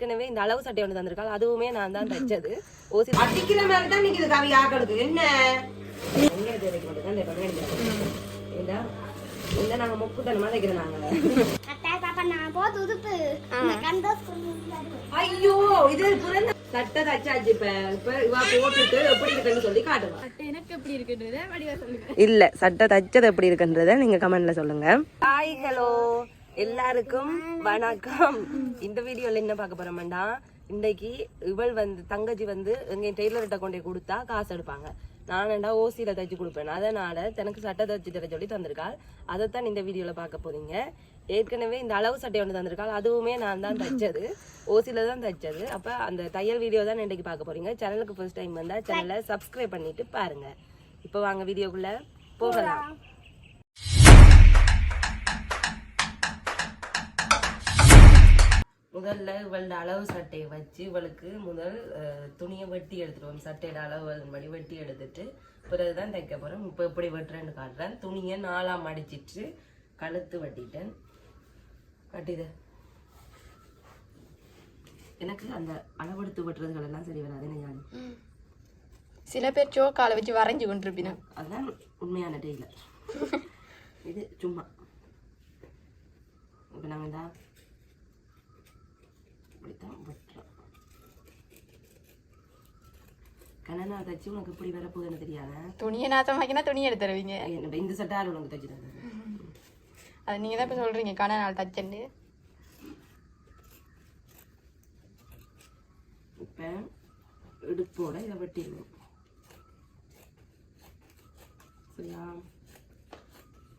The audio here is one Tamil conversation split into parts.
ஏற்கனவே இந்த அளவு சட்டை ஒன்று தந்திருக்காள். அதுவுமே நான் தான் தைச்சது. ஓசி அடிக்கிற மாதிரி தான் நிக்குது கவி ஆக்களுக்கு என்ன? இல்லை தைக்கிறோம் போது உதுப்பு இந்த கண்டோஸ் ஐயோ இது பிறந்த சட்டை தைச்சாச்சு இப்ப. இப்ப இவ போட்டுட்டு எப்படி இருக்குன்னு சொல்லி காட்டுவா எனக்கு எப்படி இருக்குன்றத வடிவா சொல்லுங்க. இல்ல சட்டை தைச்சது எப்படி இருக்குன்றத நீங்க கமெண்ட்ல சொல்லுங்க. ஹாய் ஹலோ எல்லாருக்கும் வணக்கம். இந்த வீடியோல என்ன பார்க்க போறோம்டா இன்னைக்கு இவள் வந்து தங்கச்சி வந்து எங்க டெய்லர்கிட்ட கொண்டே கொடுத்தா காசு எடுப்பாங்க. நானண்டா ஓசியில தைச்சு கொடுப்பேன். அதனால தனக்கு சட்டை தைச்சு தர சொல்லி தந்திருக்காள் அதைத்தான் இந்த வீடியோல பார்க்க போறீங்க. ஏற்கனவே இந்த அளவு சட்டை ஒன்று தந்திருக்காள் அதுவுமே நான் தான் தைச்சது. ஓசியில தான் தைச்சது. அப்ப அந்த தையல் வீடியோ தான் இன்னைக்கு பார்க்க போறீங்க. சேனலுக்கு ஃபர்ஸ்ட் டைம் வந்தா சேனலை சப்ஸ்கிரைப் பண்ணிட்டு பாருங்க. இப்போ வாங்க வீடியோக்குள்ள போகலாம். முதல்ல இவளோட அளவு சட்டையை வச்சு இவளுக்கு முதல் துணியை வெட்டி எடுத்துருவோம் சட்டையோட அளவுபடி வெட்டி எடுத்துட்டு பிறகுதான் தைக்க போறோம் இப்போ எப்படி வெட்டுறேன்னு காட்டுறேன். துணியை நாலாம் மடிச்சிட்டு கழுத்து வெட்டிட்டேன். கட்டிது எனக்கு அந்த அளவெடுத்து வெட்டுறதுகள் எல்லாம் சரி வராது. ஞானி? சில பேர் சோக்கால வச்சு வரைஞ்சு கொண்டிருப்பினா. அதுதான் உண்மையான டெய்லர் இது சும்மா. இப்போ நாங்கள் இப்படித்தான் வெட்டுறோம் கண்ணனா தச்சு உனக்கு இப்படி வரப்போகுதுன்னு தெரியாத? துணியை நாசமாக்கினா துணி எடுத்து தருவீங்க. என்ன இந்த சட்டை யார் உனக்கு தச்சு தந்தது அது நீங்க தான் இப்ப சொல்றீங்க கண நாள் தச்சண்டு இப்போ இடுப்போட இதை வெட்டிடுவோம் சரியா?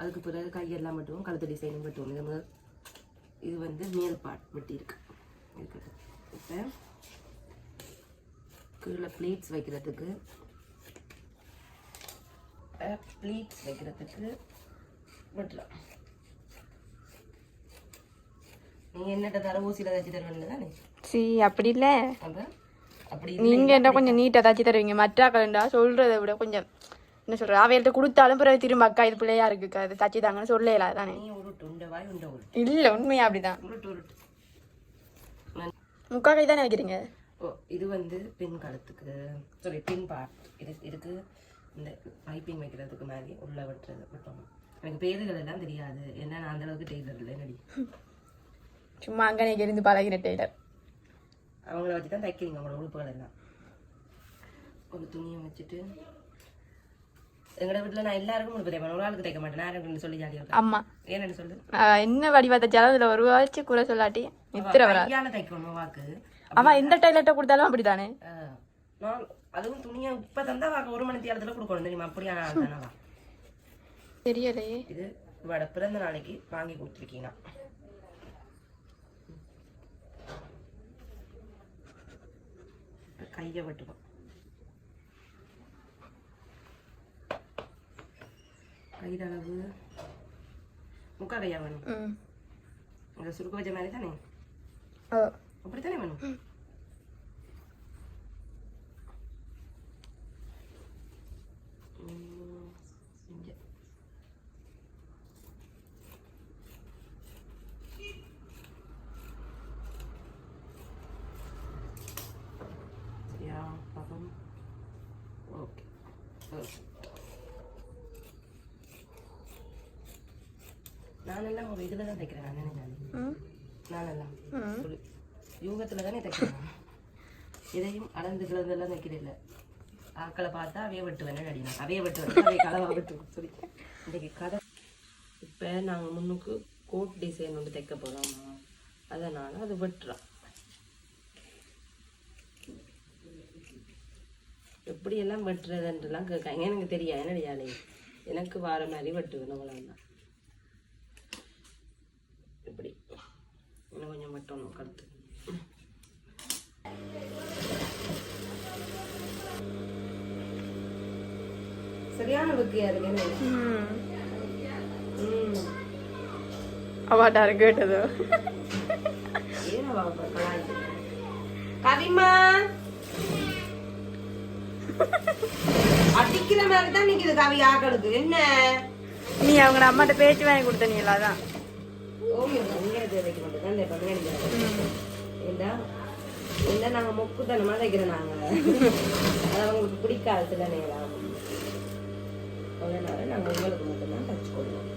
அதுக்கு பிறகு கையெல்லாம் வெட்டுவோம் கழுத்து டிசைனும் வெட்டுவோம். இது இது வந்து மேல் பாட் வெட்டி இருக்கு இருக்கட்டும் இப்போ கீழே ப்ளீட்ஸ் வைக்கிறதுக்கு ப்ளீட்ஸ் வைக்கிறதுக்கு வெட்டலாம் நீ என்னட்ட தர ஊசியில் தச்சு தருவேன் தானே? சி அப்படி இல்ல. அப்ப அப்படி நீங்க என்ன கொஞ்சம் நீட்டா தச்சு தருவீங்க? மற்ற கலண்டா சொல்றதை விட கொஞ்சம் என்ன சொல்ற அவையிட்ட கொடுத்தாலும் பிறகு திரும்ப அக்கா இது பிள்ளையா இருக்கு அது தச்சு தாங்கன்னு சொல்லல தானே இல்ல உண்மையா அப்படிதான். உருட்டு உருட்டு. முக்கா கை தானே வைக்கிறீங்க? ஓ இது வந்து பின் கழுத்துக்கு சாரி பின் பார்ட் இது இதுக்கு இந்த பைப்பிங் வைக்கிறதுக்கு மாதிரி உள்ள வெட்டுறது விட்டோம் எனக்கு பேருகள் எல்லாம் தெரியாது. ஏன்னா நான் அந்த அளவுக்கு டெய்லர் இல்லை நடி சும்மா அங்கனே இருந்து பழகின டெய்லர் அவங்கள வச்சு தான் தைக்கிறீங்க அவங்களோட உறுப்புகள் எல்லாம். ஒரு துணியை வச்சுட்டு எங்களோட வீட்டில் நான் எல்லாருக்கும் உடுப்பு தைப்பேன் ஒரு ஆளுக்கு தைக்க மாட்டேன். நான் சொல்லி இருக்கேன் அம்மா ஏன்னு சொல்லு என்ன வடிவா தச்சாலும் அதுல ஒரு வச்சு குறை சொல்லாட்டி நித்திர கையால தைக்கணும் வாக்கு? அவன் எந்த டைலர்ட்ட கொடுத்தாலும் அப்படித்தானே ஆ, நான் அதுவும் துணியை இப்ப தந்தா வாங்க ஒரு மணி நேரத்துல கொடுக்கணும் தெரியுமா? அப்படியான ஆள் தானே வா. தெரியலையே இது இவட பிறந்த நாளைக்கு வாங்கி கொடுத்துருக்கீங்க. கையை வெட்டுவோம் கையில் அளவு முக்கா கையா வேணும்? சுருக்க வச்ச மாதிரி தானே? அப்படித்தானே வேணும் ம், இங்க. சரியா பாப்போம் ஓகே நானெல்லாம் ஒரு இதில் தான் தைக்கிறேன். நான் நினைக்கிறேன் நானெல்லாம் யூகத்துல தானே தைக்கிறேன் இதையும் அளந்து கிளந்தெல்லாம் தைக்கிறதில்ல ஆக்களை பார்த்தா அவைய வெட்டுவேன் அடினா அவைய வெட்டுவேன். அவைய கலவா வெட்டுவேன். சொல்லி. இன்றைக்கு கதை. இப்போ நாங்கள் முன்னுக்கு கோட் டிசைன் ஒன்று தைக்க போகிறோம் அதனால் அது வெட்டுறோம். எப்படியெல்லாம் வெட்டுறதுன்றலாம் கேட்காங்க எனக்கு தெரியாது. என்னடியாலே எனக்கு வார மாதிரி வெட்டுவேன் அவ்வளோதான் இப்படி மட்டும் கழுத்து. சரியான லுக்கியா இருக்கு அவாட்டா கேட்டது. அப்ப கலாய் கவிமா. அடிக்கிற மாதிரி தான் நிக்குது கவி ஆக்களுக்கு. என்ன? நீ அவங்க அம்மாட்ட பேச்சு வாங்கி கொடுத்த நீ அதான் ஓகே உங்க தேவைக்கு மட்டும். தான் இந்த பண்ணி ஏண்டா? இல்லை நாங்கள் மொக்குத்தனமாக தைக்கிறோம் நாங்கள் அது அவங்களுக்கு பிடிக்காது சில நேரம். அதனால நாங்கள் உங்களுக்கு மட்டும்தான் தச்சு கொள்வோம்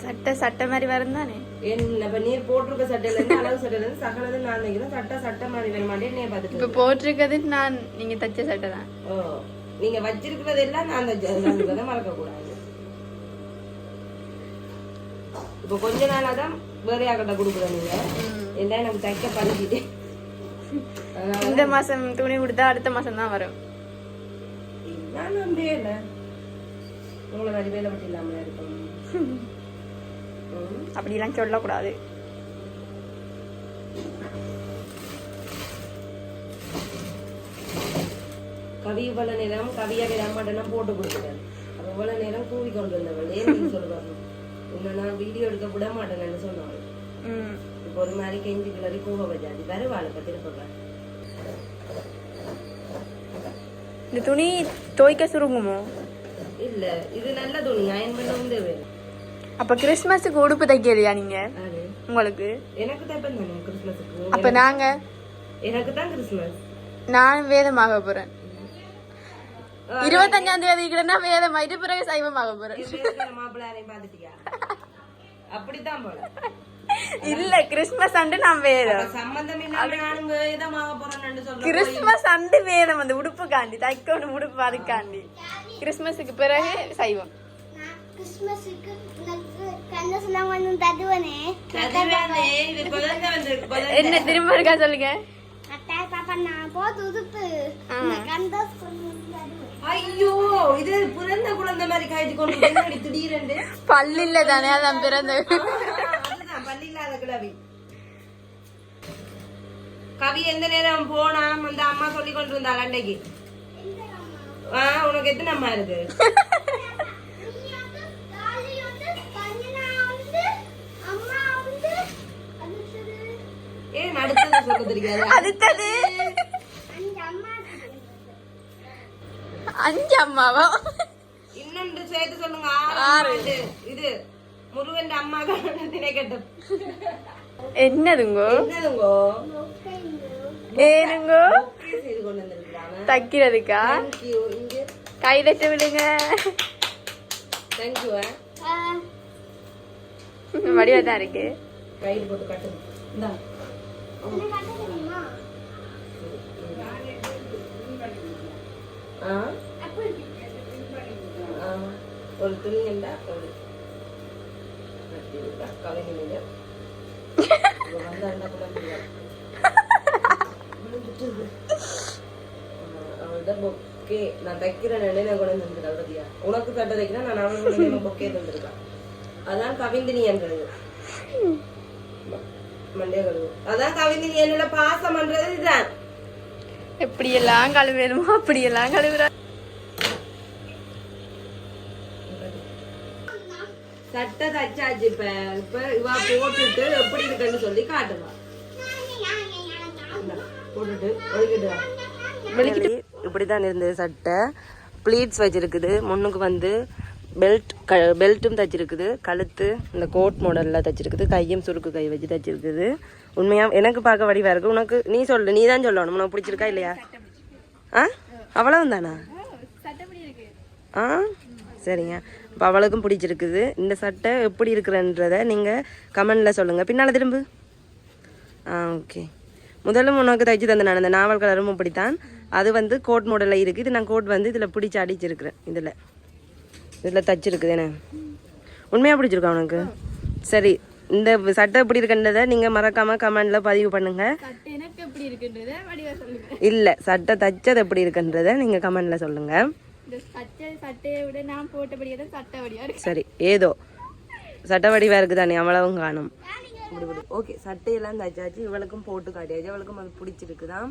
சட்டை சட்டை மாதிரி வரும் தானே இப்ப நீர் போட்டிருக்க சட்டையில இருந்து அளவு சட்டையில இருந்து சகலது நான் சட்டை சட்டை மாதிரி வர மாட்டேன் நீ பார்த்துட்டு இப்போ போட்டிருக்கிறது நான் நீங்க தச்ச சட்டை தான். ஓ நீங்க வச்சிருக்கிறது எல்லாம் நான் இப்போ கொஞ்ச நாளா தான் வேற யாக்கிட்ட கொடுக்குறேன் எல்லாம் எனக்கு தைக்க பழகிட்டு இந்த மாசம் துணி கொடுத்தா அடுத்த மாசம் தான் வரும். நான் நம்பியே இல்லை உங்களை வேலை பற்றி இல்லாமல் இருக்கணும். அப்படிலாம் சொல்லக்கூடாது. கவி இவ்வளவு நேரம் கவியா விடாமட்டெல்லாம் போட்டு கொடுத்துட்டேன். அப்ப இவ்வளவு நேரம் கூவி கொண்டு வந்தவள் ஏன் சொல்லுவாங்க. உன்னை நான் வீடியோ எடுக்க விட மாட்டேன்னு சொன்னாங்க. ம். இப்போ ஒரு மாதிரி கெஞ்சி கிளறி கூவ வச்சாது வருவாள் இப்ப திருப்ப இந்த துணி துவைக்க சுருங்குமோ? இல்ல இது நல்ல துணி. அயன் பண்ண வந்து வேணும் அப்ப கிறிஸ்மஸுக்கு உடுப்பு தைக்கலையா நீங்க? உங்களுக்கு? எனக்கு தைப்பேன் கிறிஸ்மஸுக்கு அப்ப நாங்க? எனக்கு தான் கிறிஸ்மஸ் நான் வேதமாக போறேன். இருபத்தஞ்சாம் தேதி கிடனா வேதமாயிட்டு பிறகு சைவமாக போறேன். அப்படித்தான் போல. இல்ல கிறிஸ்மஸ் அண்டு நான் வேதம். கிறிஸ்மஸ் அண்டு வேதம் அந்த உடுப்புக்காண்டி தைக்கணும் உடுப்பு அதுக்காண்டி. கிறிஸ்மஸுக்கு பிறகு சைவம். கண்ண வந்திருக்கு, குழந்தை. என்ன திரும்ப இருக்கா சொல்லுங்க. அட்டா பாப்பா நான் போது உதுப்பு. ஐயோ இது பிறந்த குழந்தை மாதிரி காய்ச்சி கொண்டு வந்து திடீரென்று? பல்லில்ல தானே அதான் பிறந்த கிழவி. கவி எந்த நேரம் போனா அந்த அம்மா சொல்லி கொண்டு இருந்தாள் அன்னைக்கு உனக்கு எத்தனை அம்மா இருக்கு நீ வந்து தாலி வந்து கஞ்சனா வந்து அம்மா வந்து அடுத்தது ஏன் அடுத்தது. அஞ்சு அம்மாவா? இன்னொன்று சேர்த்து சொல்லுங்க ஆறு இது. முருகன் அம்மா திணைக்கட்டும் என்னதுங்கோ? என்னதுங்கோ? ஏனுங்கோ தைக்கிறதுக்கா? தேங்க்யூ கை தட்டு விடுங்க. தேங்க்யூ ஆ, வடிவா தான் இருக்கு. கைடு போட்டு கட்டு ஒரு துணி இருந்தா ஒரு நீங்க இவ வந்தாருன்னா கூட அவள்தான் பொக்கே. நான் தைக்கிற நிலையில கொண்டு வந்துருக்கா பத்தியா உனக்கு சட்டை தைக்கிறேன் நான் அவளுக்கு பொக்கே தந்திருக்கேன். அதான் கவிந்தினி என்றது மண்டே அதான் கவிந்தினி என்னோட பாசம் பண்றது இதுதான். எப்படியெல்லாம் கழுவேணுமோ அப்படியெல்லாம் கழுவுறா சட்டை தச்சாச்சு இப்ப. இப்ப இவ போட்டுட்டு எப்படி இருக்குன்னு சொல்லி காட்டுவா. போட்டுட்டு ஒழுகிட்டு இப்படிதான் இருந்தது சட்டை. ப்ளீட்ஸ் வச்சிருக்குது. முன்னுக்கு வந்து பெல்ட் க பெல்ட்டும் தைச்சிருக்குது. கழுத்து இந்த கோட் மாடலில் தைச்சிருக்குது. கையும் சுருக்கு கை வச்சு தைச்சிருக்குது. உண்மையாக எனக்கு பார்க்க வடிவாக இருக்குது உனக்கு நீ சொல்லு நீ தான் சொல்லணும். உனக்கு பிடிச்சிருக்கா இல்லையா? ஆ? அவ்வளவு தானா ஆ? சரிங்க. இப்போ அவளுக்கும் பிடிச்சிருக்குது. இந்த சட்டை எப்படி இருக்கிறன்றத நீங்கள் கமெண்டில் சொல்லுங்கள் பின்னால் திரும்பு. ஆ ஓகே முதல்ல உனக்கு தைச்சு தந்த நான். இந்த நாவல் கலரும் அப்படித்தான் அது வந்து கோட் மாடலில் இருக்குது இது நான் கோட் வந்து இதில் பிடிச்சி அடிச்சிருக்கிறேன். இதில். இதில் தச்சிருக்குது என்ன உண்மையாக பிடிச்சிருக்கா உனக்கு? சரி இந்த சட்டை எப்படி இருக்குன்றதை நீங்கள் மறக்காமல் கமெண்டில் பதிவு பண்ணுங்கள் இல்லை சட்டை தச்சது எப்படி இருக்குன்றதை நீங்கள் கமெண்டில் சொல்லுங்கள் தான் சரி ஏதோ. சட்டை வடிவா இருக்குதானே அவ்வளவும் காணும். ஓகே சட்டையெல்லாம் தச்சாச்சு இவளுக்கும் போட்டு காட்டியாச்சு அவளுக்கும் அது பிடிச்சிருக்குதான்